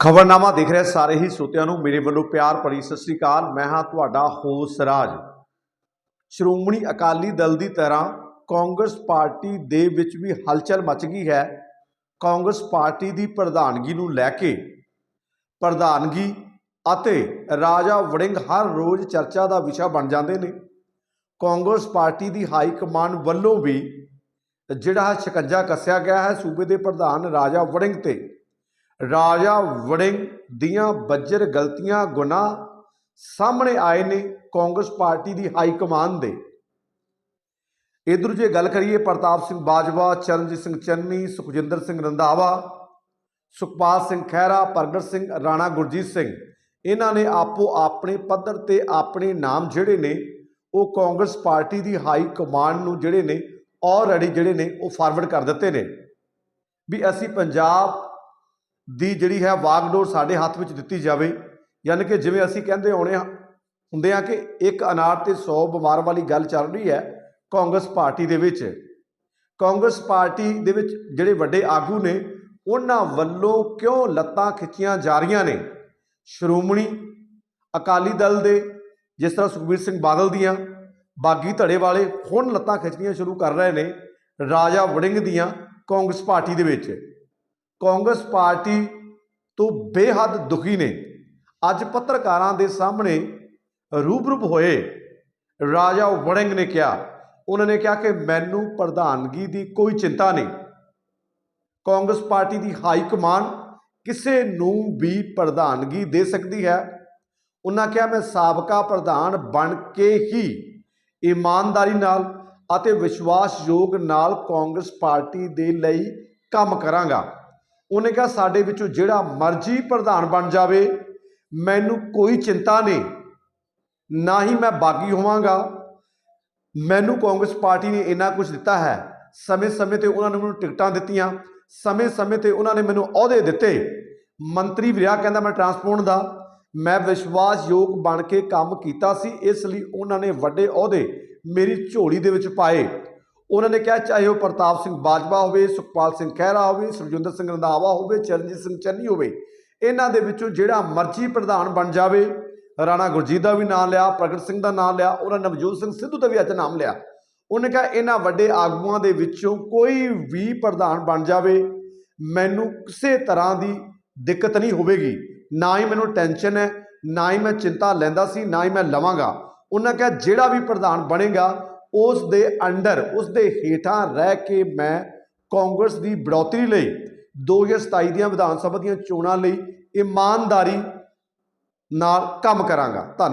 ਖਬਰਨਾਮਾ ਦੇਖ ਰਹੇ ਸਾਰੇ ਹੀ ਸਰੋਤਿਆਂ ਨੂੰ। ਮੇਰੇ ਵੱਲੋਂ ਪਿਆਰ ਭਰੀ ਸਤਿ ਸ੍ਰੀ ਅਕਾਲ। ਮੈਂ ਹਾਂ ਤੁਹਾਡਾ ਹੋਸ ਰਾਜ। ਸ਼੍ਰੋਮਣੀ ਅਕਾਲੀ ਦਲ ਦੀ ਤਰ੍ਹਾਂ ਕਾਂਗਰਸ ਪਾਰਟੀ ਦੇ ਵਿੱਚ ਵੀ ਹਲਚਲ ਮਚ ਗਈ ਹੈ। ਕਾਂਗਰਸ ਪਾਰਟੀ ਦੀ ਪ੍ਰਧਾਨਗੀ ਨੂੰ ਲੈ ਕੇ ਪ੍ਰਧਾਨਗੀ ਅਤੇ ਰਾਜਾ ਵੜਿੰਗ ਹਰ ਰੋਜ਼ ਚਰਚਾ ਦਾ ਵਿਸ਼ਾ ਬਣ ਜਾਂਦੇ ਨੇ। ਕਾਂਗਰਸ ਪਾਰਟੀ ਦੀ ਹਾਈ ਕਮਾਂਡ ਵੱਲੋਂ ਵੀ ਜਿਹੜਾ ਸ਼ਿਕੰਜਾ ਕੱਸਿਆ ਗਿਆ ਹੈ ਸੂਬੇ ਦੇ ਪ੍ਰਧਾਨ ਰਾਜਾ ਵੜਿੰਗ ਤੇ। ਰਾਜਾ ਵੜਿੰਗ ਦੀਆਂ ਬੱਜਰ ਗਲਤੀਆਂ ਗੁਨਾਹ ਸਾਹਮਣੇ ਆਏ ਨੇ ਕਾਂਗਰਸ ਪਾਰਟੀ ਦੀ ਹਾਈ ਕਮਾਨ ਦੇ। ਇਧਰ ਜੇ ਗੱਲ ਕਰੀਏ ਪ੍ਰਤਾਪ ਸਿੰਘ ਬਾਜਵਾ, ਚਰਨਜੀਤ ਸਿੰਘ ਚੰਨੀ, ਸੁਖਜਿੰਦਰ ਸਿੰਘ ਰੰਧਾਵਾ, ਸੁਖਪਾਲ ਸਿੰਘ ਖਹਿਰਾ, ਪ੍ਰਗਟ ਸਿੰਘ, ਰਾਣਾ ਗੁਰਜੀਤ ਸਿੰਘ, ਇਹਨਾਂ ਨੇ ਆਪੋ ਆਪਣੇ ਪੱਧਰ ਤੇ ਆਪਣੇ ਨਾਮ ਜਿਹੜੇ ਨੇ, ਉਹ ਕਾਂਗਰਸ ਪਾਰਟੀ ਦੀ ਹਾਈ ਕਮਾਂਡ ਨੂੰ ਜਿਹੜੇ ਨੇ ਆਲਰੇਡੀ ਜਿਹੜੇ ਨੇ, ਉਹ ਫਾਰਵਰਡ ਕਰ ਦਿੱਤੇ ਨੇ। ਵੀ ਅਸੀਂ ਪੰਜਾਬ ਦੀ ਜਿਹੜੀ ਹੈ ਵਾਗਡੋਰ ਸਾਡੇ ਹੱਥ ਵਿੱਚ ਦਿੱਤੀ ਜਾਵੇ। ਯਾਨੀ ਕਿ ਜਿਵੇਂ ਅਸੀਂ ਕਹਿੰਦੇ ਹੋਣੇ ਆ ਹੁੰਦੇ ਆ ਕਿ ਇੱਕ ਅਨਾਰ ਤੇ 100 ਬਿਮਾਰ ਵਾਲੀ ਗੱਲ ਚੱਲ ਰਹੀ ਹੈ ਕਾਂਗਰਸ ਪਾਰਟੀ ਦੇ ਵਿੱਚ। ਕਾਂਗਰਸ ਪਾਰਟੀ ਦੇ ਵਿੱਚ ਜਿਹੜੇ ਵੱਡੇ ਆਗੂ ਨੇ, ਉਹਨਾਂ ਵੱਲੋਂ ਕਿਉਂ ਲੱਤਾਂ ਖਿੱਚੀਆਂ ਜਾ ਰਹੀਆਂ ਨੇ? ਸ਼੍ਰੋਮਣੀ ਅਕਾਲੀ ਦਲ ਦੇ ਜਿਸ ਤਰ੍ਹਾਂ ਸੁਖਬੀਰ ਸਿੰਘ ਬਾਦਲ ਦੀਆਂ, ਬਾਗੀ ਧੜੇ ਵਾਲੇ ਹੁਣ ਲੱਤਾਂ ਖਿੱਚਣੀਆਂ ਸ਼ੁਰੂ ਕਰ ਰਹੇ ਨੇ। ਰਾਜਾ ਵੜਿੰਗ ਦੀਆਂ ਕਾਂਗਰਸ ਪਾਰਟੀ ਦੇ ਵਿੱਚ। ਕਾਂਗਰਸ ਪਾਰਟੀ ਤੋਂ ਬੇਹੱਦ ਦੁਖੀ ਨੇ। ਅੱਜ ਪੱਤਰਕਾਰਾਂ ਦੇ ਸਾਹਮਣੇ ਰੂਬਰੂਬ ਹੋਏ ਰਾਜਾ ਵੜਿੰਗ ਨੇ ਕਿਹਾ, ਉਹਨਾਂ ਨੇ ਕਿਹਾ ਕਿ ਮੈਨੂੰ ਪ੍ਰਧਾਨਗੀ ਦੀ ਕੋਈ ਚਿੰਤਾ ਨਹੀਂ। ਕਾਂਗਰਸ ਪਾਰਟੀ ਦੀ ਹਾਈ ਕਮਾਨ ਕਿਸੇ ਨੂੰ ਵੀ ਪ੍ਰਧਾਨਗੀ ਦੇ ਸਕਦੀ ਹੈ। ਉਹਨਾਂ ਕਿਹਾ, ਮੈਂ ਸਾਬਕਾ ਪ੍ਰਧਾਨ ਬਣ ਕੇ ਹੀ ਇਮਾਨਦਾਰੀ ਨਾਲ ਅਤੇ ਵਿਸ਼ਵਾਸਯੋਗ ਨਾਲ ਕਾਂਗਰਸ ਪਾਰਟੀ ਦੇ ਲਈ ਕੰਮ ਕਰਾਂਗਾ। ਉਹਨੇ ਕਿਹਾ, ਸਾਡੇ ਵਿੱਚੋਂ ਜਿਹੜਾ ਮਰਜ਼ੀ ਪ੍ਰਧਾਨ ਬਣ ਜਾਵੇ, ਮੈਨੂੰ ਕੋਈ ਚਿੰਤਾ ਨਹੀਂ। ਨਾ ਹੀ ਮੈਂ ਬਾਗੀ ਹੋਵਾਂਗਾ। ਮੈਨੂੰ ਕਾਂਗਰਸ ਪਾਰਟੀ ਨੇ ਇੰਨਾ ਕੁਝ ਦਿੱਤਾ ਹੈ। ਸਮੇਂ-ਸਮੇਂ ਤੇ ਉਹਨਾਂ ਨੇ ਮੈਨੂੰ ਟਿਕਟਾਂ ਦਿੱਤੀਆਂ। ਸਮੇਂ-ਸਮੇਂ ਤੇ ਉਹਨਾਂ ਨੇ ਮੈਨੂੰ ਅਹੁਦੇ ਦਿੱਤੇ। ਮੰਤਰੀ ਵੀ ਕਹਿੰਦਾ, ਮੈਂ ਟਰਾਂਸਪੋਰਟ ਦਾ। ਮੈਂ ਵਿਸ਼ਵਾਸਯੋਗ ਬਣ ਕੇ ਕੰਮ ਕੀਤਾ ਸੀ। ਇਸ ਲਈ ਉਹਨਾਂ ਨੇ ਵੱਡੇ ਅਹੁਦੇ ਮੇਰੀ ਝੋਲੀ ਦੇ ਵਿੱਚ ਪਾਏ। ਉਹਨਾਂ ਨੇ ਕਿਹਾ, ਚਾਹੇ ਉਹ ਪ੍ਰਤਾਪ ਸਿੰਘ ਬਾਜਵਾ ਹੋਵੇ, ਸੁਖਪਾਲ ਸਿੰਘ ਖਹਿਰਾ ਹੋਵੇ ਸੁਖਜਿੰਦਰ ਸਿੰਘ ਰੰਧਾਵਾ ਹੋਵੇ, ਚਰਨਜੀਤ ਸਿੰਘ ਚੰਨੀ ਹੋਵੇ, ਇਹਨਾਂ ਦੇ ਵਿੱਚੋਂ ਜਿਹੜਾ ਮਰਜ਼ੀ ਪ੍ਰਧਾਨ ਬਣ ਜਾਵੇ, ਰਾਣਾ ਗੁਰਜੀਤ ਦਾ ਵੀ ਨਾਮ ਲਿਆ, ਪ੍ਰਗਟ ਸਿੰਘ ਦਾ ਨਾਮ ਲਿਆ, ਉਹਨਾਂ ਨਵਜੋਤ ਸਿੰਘ ਸਿੱਧੂ ਦਾ ਵੀ ਅੱਜ ਨਾਮ ਲਿਆ। ਉਹਨੇ ਕਿਹਾ, ਇਹਨਾਂ ਵੱਡੇ ਆਗੂਆਂ ਦੇ ਵਿੱਚੋਂ ਕੋਈ ਵੀ ਪ੍ਰਧਾਨ ਬਣ ਜਾਵੇ, ਮੈਨੂੰ ਕਿਸੇ ਤਰ੍ਹਾਂ ਦੀ ਦਿੱਕਤ ਨਹੀਂ ਹੋਵੇਗੀ। ਨਾ ਹੀ ਮੈਨੂੰ ਟੈਨਸ਼ਨ ਹੈ, ਨਾ ਹੀ ਮੈਂ ਚਿੰਤਾ ਲੈਂਦਾ ਸੀ, ਨਾ ਹੀ ਮੈਂ ਲਵਾਂਗਾ। ਉਹਨਾਂ ਕਿਹਾ, ਜਿਹੜਾ ਵੀ ਪ੍ਰਧਾਨ ਬਣੇਗਾ ਉਸ ਦੇ ਅੰਡਰ ਉਸ ਦੇ ਹੇਠਾਂ ਰਹਿ ਕੇ ਮੈਂ ਕਾਂਗਰਸ ਦੀ ਬੜੋਤਰੀ ਲਈ 2027 ਦੀਆਂ ਵਿਧਾਨ ਸਭਾ ਦੀਆਂ ਚੋਣਾਂ ਲਈ ਇਮਾਨਦਾਰੀ ਨਾਲ ਕੰਮ ਕਰਾਂਗਾ। ਧੰਨਵਾਦ।